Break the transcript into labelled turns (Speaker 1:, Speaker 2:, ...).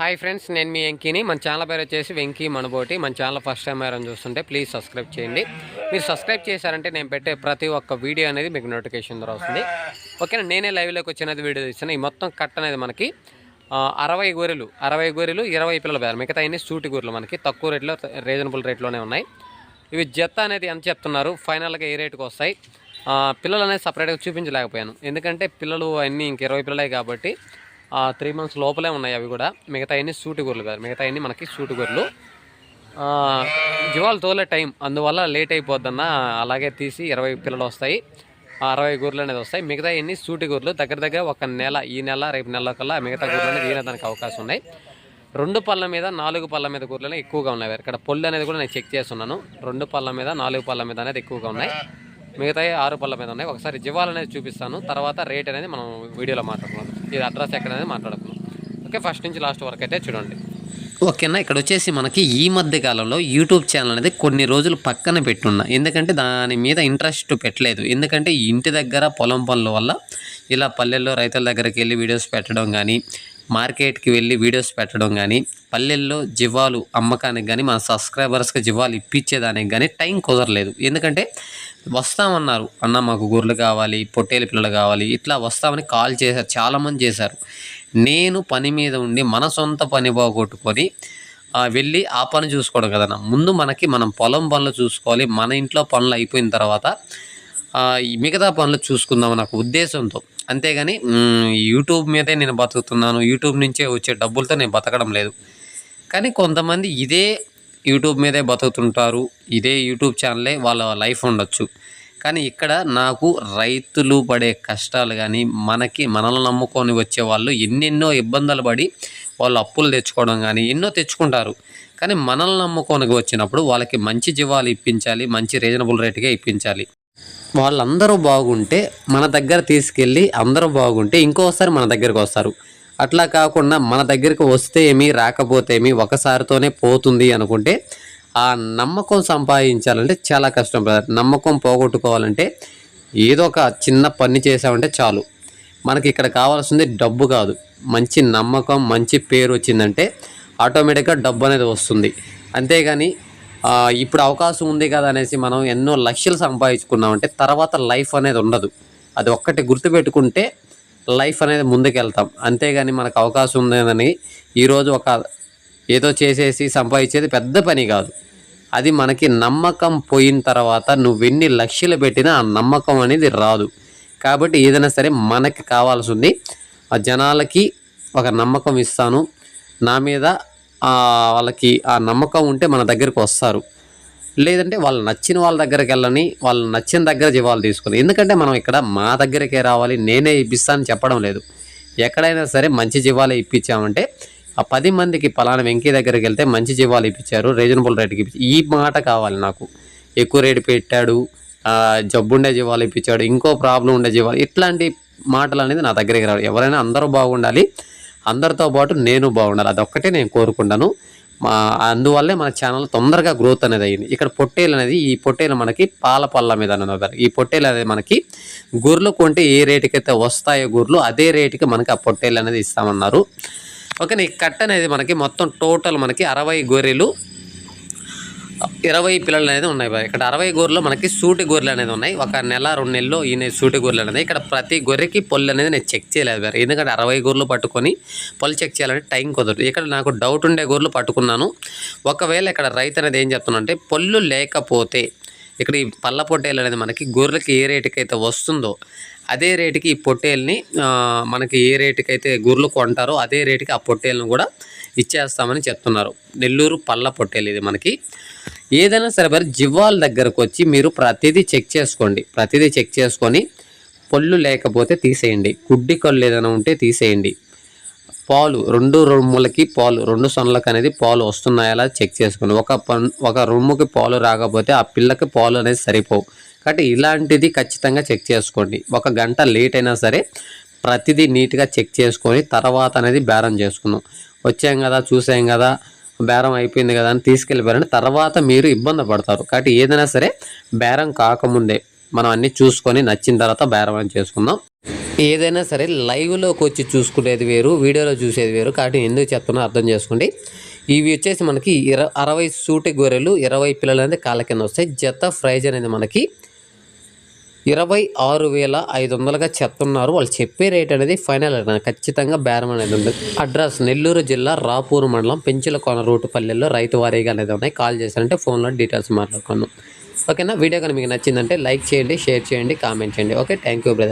Speaker 1: Hi friends నేను మీ వెంకీని. మన channel పేరు వచ్చేసి వెంకీ మనబోటి. మన ఛానల్ ఫస్ట్ టైం ఎవరైనా చూస్తుంటే ప్లీజ్ సబ్స్క్రైబ్ చేయండి. మీరు సబ్స్క్రైబ్ చేశారంటే నేను పెట్టే ప్రతి ఒక్క వీడియో అనేది మీకు నోటిఫికేషన్ ద్వారా వస్తుంది. ఓకేనా నేనే లైవ్లోకి వచ్చినది వీడియో తీస్తాను ఈ మొత్తం కట్ అనేది మనకి అరవై గొర్రెలు అరవై గొర్రెలు ఇరవై పిల్లల బేరం. మిగతా అన్ని సూటి గొర్రెలు మనకి తక్కువ రేట్లో రీజనబుల్ రేట్లోనే ఉన్నాయి. ఇవి జత అనేది ఎంత చెప్తున్నారు? ఫైనల్గా ఏ రేటుకి వస్తాయి? పిల్లలు అనేది సపరేట్గా చూపించలేకపోయాను. ఎందుకంటే పిల్లలు అన్నీ ఇంక ఇరవై పిల్లలే కాబట్టి త్రీ మంత్స్ లోపలే ఉన్నాయి అవి కూడా. మిగతా అన్ని సూటి గొర్రెలు కాదు. మిగతా అన్ని మనకి సూటి గొర్రెలు. జీవాలు తోలే టైం. అందువల్ల లేట్ అయిపోద్దన్న అలాగే తీసి ఇరవై పిల్లలు వస్తాయి. అరవై గొర్రెలు అనేది వస్తాయి. మిగతా ఎన్ని సూటి గొర్రెలు దగ్గర దగ్గర ఒక నెల ఈ నెల రేపు నెల కల్లా మిగతా గొర్రెలు అనేది ఈనడానికి అవకాశం ఉన్నాయి. రెండు పళ్ళ మీద నాలుగు పళ్ళ మీద గొర్రెలు ఎక్కువగా ఉన్నాయి. ఇక్కడ పొల్లు అనేది కూడా నేను చెక్ చేస్తున్నాను. రెండు పళ్ళ మీద నాలుగు పళ్ళ మీద అనేది ఎక్కువగా ఉన్నాయి. మిగతా ఆరు పళ్ళ మీద ఉన్నాయి. ఒకసారి జీవాలు అనేది చూపిస్తాను. తర్వాత రేట్ అనేది మనం వీడియోలో మాట్లాడుకుందాం. ఇది అడ్రస్ ఎక్కడ అనేది మాట్లాడుకున్నాం ఓకే ఫస్ట్ నుంచి లాస్ట్ వరకు అయితే చూడండి. ఓకేనా ఇక్కడ వచ్చేసి మనకి ఈ మధ్య కాలంలో యూట్యూబ్ ఛానల్ అనేది కొన్ని రోజులు పక్కన పెట్టున్నా. ఎందుకంటే దాని మీద ఇంట్రెస్ట్ పెట్టలేదు. ఎందుకంటే ఇంటి దగ్గర పొలం పనుల వల్ల ఇలా పల్లెల్లో రైతుల దగ్గరికి వెళ్ళి వీడియోస్ పెట్టడం కానీ మార్కెట్కి వెళ్ళి వీడియోస్ పెట్టడం కానీ పల్లెల్లో జివాలు అమ్మకానికి కానీ మన సబ్స్క్రైబర్స్కి జివాలు ఇప్పించేదానికి కానీ టైం కుదరలేదు. ఎందుకంటే వస్తామన్నారు. అన్న మాకు గొర్రెలు కావాలి పొట్టేలు పిల్లలు కావాలి ఇట్లా వస్తామని కాల్ చేశారు చాలామంది చేశారు. నేను పని మీద ఉండి మన సొంత పని పోగొట్టుకొని వెళ్ళి ఆ పని చూసుకోవడం కదన్న. ముందు మనకి మనం పొలం పనులు చూసుకోవాలి. మన ఇంట్లో పనులు అయిపోయిన తర్వాత మిగతా పనులు చూసుకుందాం నాకు ఉద్దేశంతో అంతేగాని యూట్యూబ్ మీదే నేను బతుకుతున్నాను. యూట్యూబ్ నుంచే వచ్చే డబ్బులతో నేను బతకడం లేదు. కానీ కొంతమంది ఇదే యూట్యూబ్ మీదే బతుకుతుంటారు. ఇదే యూట్యూబ్ ఛానలే వాళ్ళ లైఫ్ ఉండొచ్చు. కానీ ఇక్కడ నాకు రైతులు పడే కష్టాలు కానీ మనకి మనల్ని నమ్ముకొని వచ్చే వాళ్ళు ఎన్నెన్నో ఇబ్బందులు పడి వాళ్ళు అప్పులు తెచ్చుకోవడం కానీ ఎన్నో తెచ్చుకుంటారు. కానీ మనల్ని నమ్ముకొని వచ్చినప్పుడు వాళ్ళకి మంచి జీవాలు ఇప్పించాలి మంచి రీజనబుల్ రేట్గా ఇప్పించాలి. వాళ్ళందరూ బాగుంటే మన దగ్గర తీసుకెళ్ళి అందరూ బాగుంటే ఇంకోసారి మన దగ్గరకు వస్తారు. అట్లా కాకుండా మన దగ్గరికి వస్తే ఏమి రాకపోతే ఏమి ఒకసారితోనే పోతుంది అనుకుంటే ఆ నమ్మకం సంపాదించాలంటే చాలా కష్టం బ్రదర్. నమ్మకం పోగొట్టుకోవాలంటే ఏదో ఒక చిన్న పని చేసామంటే చాలు. మనకి ఇక్కడ కావాల్సింది డబ్బు కాదు. మంచి నమ్మకం మంచి పేరు వచ్చిందంటే ఆటోమేటిక్గా డబ్బు అనేది వస్తుంది. అంతేగాని ఇప్పుడు అవకాశం ఉంది కదా అనేసి మనం ఎన్నో లక్ష్యాలు సంపాదించుకున్నామంటే తర్వాత లైఫ్ అనేది ఉండదు. అది ఒక్కటి గుర్తుపెట్టుకుంటే లైఫ్ అనేది ముందుకెళ్తాం. అంతేగాని మనకు అవకాశం ఉందని ఈరోజు ఒక ఏదో చేసేసి సంపాదించేది పెద్ద పని కాదు. అది మనకి నమ్మకం పోయిన తర్వాత నువ్వెన్ని లక్ష్యాలు పెట్టినా ఆ నమ్మకం అనేది రాదు. కాబట్టి ఏదైనా సరే మనకి కావాల్సింది ఆ జనాలకి ఒక నమ్మకం ఇస్తాను. నా మీద వాళ్ళకి ఆ నమ్మకం ఉంటే మన దగ్గరికి వస్తారు. లేదంటే వాళ్ళు నచ్చిన వాళ్ళ దగ్గరికి వెళ్ళని వాళ్ళు నచ్చిన దగ్గర జీవాలు తీసుకుని. ఎందుకంటే మనం ఇక్కడ మా దగ్గరికే రావాలి నేనే ఇప్పిస్తానని చెప్పడం లేదు. ఎక్కడైనా సరే మంచి జీవాలే ఇప్పించామంటే ఆ పది మందికి పలానా వెంకీ దగ్గరికి వెళ్తే మంచి జీవాలు ఇప్పించారు రీజనబుల్ రేట్కి ఇప్పించి ఈ మాట కావాలి నాకు. ఎక్కువ రేటు పెట్టాడు జబ్బుండే జీవాలు ఇప్పించాడు ఇంకో ప్రాబ్లం ఉండే జీవాలు ఇట్లాంటి మాటలు అనేది నా దగ్గరికి రావాలి. ఎవరైనా అందరూ బాగుండాలి అందరితో పాటు నేను బాగుండాలి. అదొక్కటే నేను కోరుకుంటాను. మా అందువల్లే మన ఛానల్ తొందరగా గ్రోత్ అనేది అయ్యింది. ఇక్కడ పొట్టేలు అనేది ఈ పొట్టేలు మనకి పాల పళ్ళ మీద అనేది ఈ పొట్టేలు అనేది మనకి గొర్రెలు కొంటే ఏ రేటుకి అయితే వస్తాయో గొర్రెలు అదే రేటుకి మనకి ఆ పొట్టేలు అనేది ఇస్తామన్నారు. ఓకే ఈ కట్ట అనేది మనకి మొత్తం టోటల్ మనకి అరవై గొర్రెలు ఇరవై పిల్లలు అనేది ఉన్నాయి ఇక్కడ అరవై గొర్రెలు మనకి సూటి గొర్రెలు అనేది ఉన్నాయి. ఒక నెల రెండు నెలల్లో ఈయన సూటి గొర్రెలు అనేది ఇక్కడ ప్రతి గొర్రెకి పొల్లు అనేది నేను చెక్ చేయలేదు బాయ్. ఎందుకంటే అరవై గొర్రెలు పట్టుకొని పొల్లు చెక్ చేయాలంటే టైం కుదరదు. ఇక్కడ నాకు డౌట్ ఉండే గొర్రెలు పట్టుకున్నాను. ఒకవేళ ఇక్కడ రైతు అనేది ఏం చెప్తున్నానంటే పొల్లు లేకపోతే ఇక్కడ ఈ పళ్ళ పొట్టేలు అనేది మనకి గొర్రెలకి ఏ రేటుకి అయితే వస్తుందో అదే రేటుకి ఈ పొట్టేల్ని మనకి ఏ రేటుకి అయితే గొర్రెలు కొంటారో అదే రేటుకి ఆ పొట్టేలను కూడా ఇచ్చేస్తామని చెప్తున్నారు. నెల్లూరు పళ్ళ పొట్టేలు ఇది మనకి. ఏదైనా సరే మరి జివ్వాల దగ్గరకు వచ్చి మీరు ప్రతిదీ చెక్ చేసుకోండి. ప్రతిదీ చెక్ చేసుకొని పళ్ళు లేకపోతే తీసేయండి. గుడ్డి కళ్ళు ఏదైనా ఉంటే తీసేయండి. పాలు రెండు రొమ్ములకి పాలు రెండు సొనలకు అనేది పాలు వస్తున్నాయా చెక్ చేసుకుని. ఒక పన్ ఒక రొమ్ముకి పాలు రాకపోతే ఆ పిల్లకి పాలు అనేది సరిపోవు. కాబట్టి ఇలాంటిది ఖచ్చితంగా చెక్ చేసుకోండి. ఒక గంట లేట్ అయినా సరే ప్రతిదీ నీట్గా చెక్ చేసుకొని తర్వాత అనేది బేరం చేసుకుందాం. వచ్చాం కదా చూసాం కదా బేరం అయిపోయింది కదా అని తీసుకెళ్ళిపోయారని తర్వాత మీరు ఇబ్బంది పడతారు. కాబట్టి ఏదైనా సరే బేరం కాకముందే మనం అన్నీ చూసుకొని నచ్చిన తర్వాత బేరం అని చేసుకుందాం. ఏదైనా సరే లైవ్లోకి వచ్చి చూసుకునేది వేరు వీడియోలో చూసేది వేరు. కాబట్టి ఎందుకు చెప్తున్నా అర్థం చేసుకోండి. ఇవి వచ్చేసి మనకి ఇర అరవై సూటి గొర్రెలు ఇరవై పిల్లలు అనేది కాళ్ళ కింద వస్తాయి. జత ప్రైజ్ అనేది మనకి ఇరవై ఆరు వేల ఐదు వందలుగా చెప్తున్నారు. వాళ్ళు చెప్పే రేట్ అనేది ఫైనల్ ఖచ్చితంగా బేరం అనేది ఉంది అడ్రస్ నెల్లూరు జిల్లా రాపూర్ మండలం పెంచులకోన రూటు పల్లెల్లో రైతు వారీగా అనేది ఉన్నాయి. కాల్ చేశారంటే ఫోన్లో డీటెయిల్స్ మాట్లాడుకుందాం. ఓకేనా? వీడియో కనుక మీకు నచ్చిందంటే లైక్ చేయండి షేర్ చేయండి కామెంట్ చేయండి. ఓకే? Thank you brother.